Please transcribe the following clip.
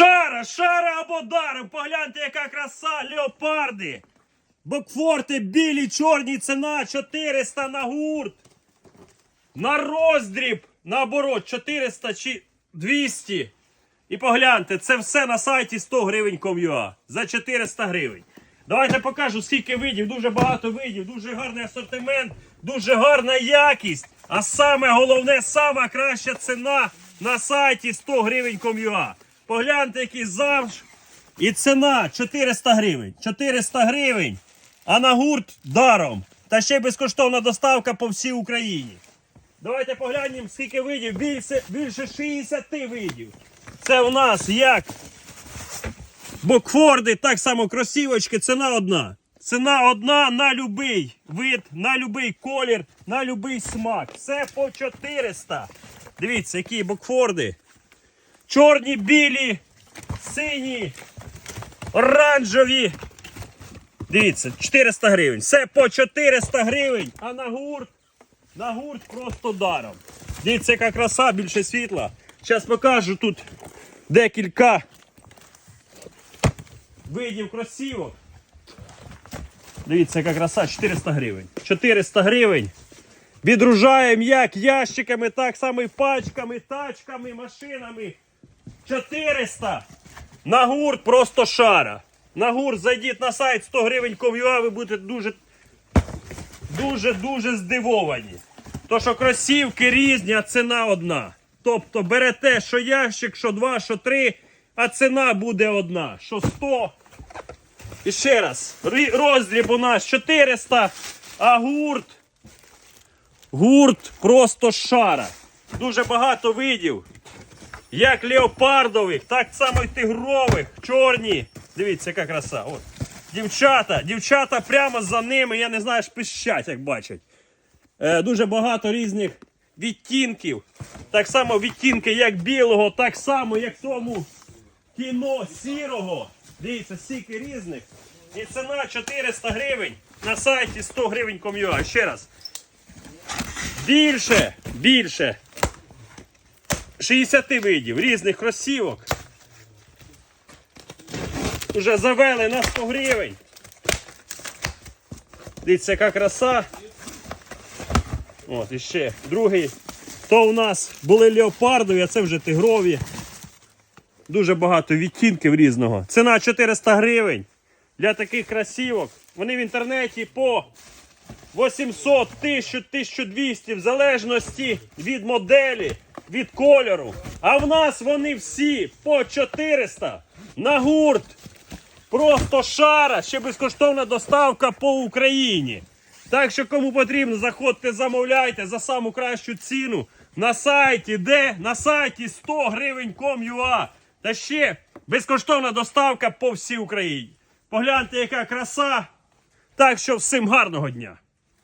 Шара, шара або даром. Погляньте, яка краса, леопарди. Бокфорти білі, чорні, ціна 400 на гурт. На роздріб, наоборот, 400 чи 200. І погляньте, це все на сайті 100 гривень Ком'юа за 400 гривень. Давайте покажу, скільки видів, дуже багато видів, дуже гарний асортимент, дуже гарна якість. А саме головне, сама краща ціна на сайті 100 гривень Ком'юа. Погляньте, який завж. І ціна 400 гривень. 400 гривень. А на гурт даром. Та ще й безкоштовна доставка по всій Україні. Давайте поглянемо, скільки видів. Більше, більше 60 видів. Це у нас як бокфорди, так само кросівочки. Ціна одна. Ціна одна на любий вид, на любий колір, на любий смак. Все по 400. Дивіться, які бокфорди. Чорні, білі, сині, оранжеві. Дивіться, 400 гривень. Все по 400 гривень. А на гурт, на гурт просто даром. Дивіться, яка краса, більше світла. Зараз покажу тут декілька видів кросівок. Дивіться, яка краса, 400 гривень. 400 гривень. Відружаємо як ящиками, так само і пачками, тачками, машинами. 400. На гурт просто шара. На гурт зайдіть на сайт 100 гривень Ков'юа, ви будете дуже дуже дуже здивовані. То що кросівки різні, а ціна одна. Тобто берете що ящик, що два, що три, а ціна буде одна. Що 100. І ще раз, рі- роздріб у нас 400, а гурт. Гурт просто шара. Дуже багато видів. Як леопардових, так само й тигрових, чорні. Дивіться, яка краса. От. Дівчата, дівчата прямо за ними, я не знаю, аж пищать, як бачать. Е, дуже багато різних відтінків. Так само відтінки як білого, так само, як тому кіно сірого. Дивіться, стільки різних. І ціна 400 гривень на сайті 100 гривень ком'юа. Ще раз. Більше, більше. 60 видів різних кросівок. Уже завели на 100 гривень. Дивіться, яка краса. От, і ще другий. То у нас були леопардові, а це вже тигрові. Дуже багато відтінків різного. Ціна 400 гривень. Для таких красівок. Вони в інтернеті по 800, 1000, 1200 в залежності від моделі, від кольору. А в нас вони всі по 400 на гурт. Просто шара, ще безкоштовна доставка по Україні. Так що кому потрібно, заходьте, замовляйте за саму кращу ціну на сайті, де? На сайті 100 гривень com.ua. Та ще безкоштовна доставка по всій Україні. Погляньте, яка краса. Так що всім гарного дня!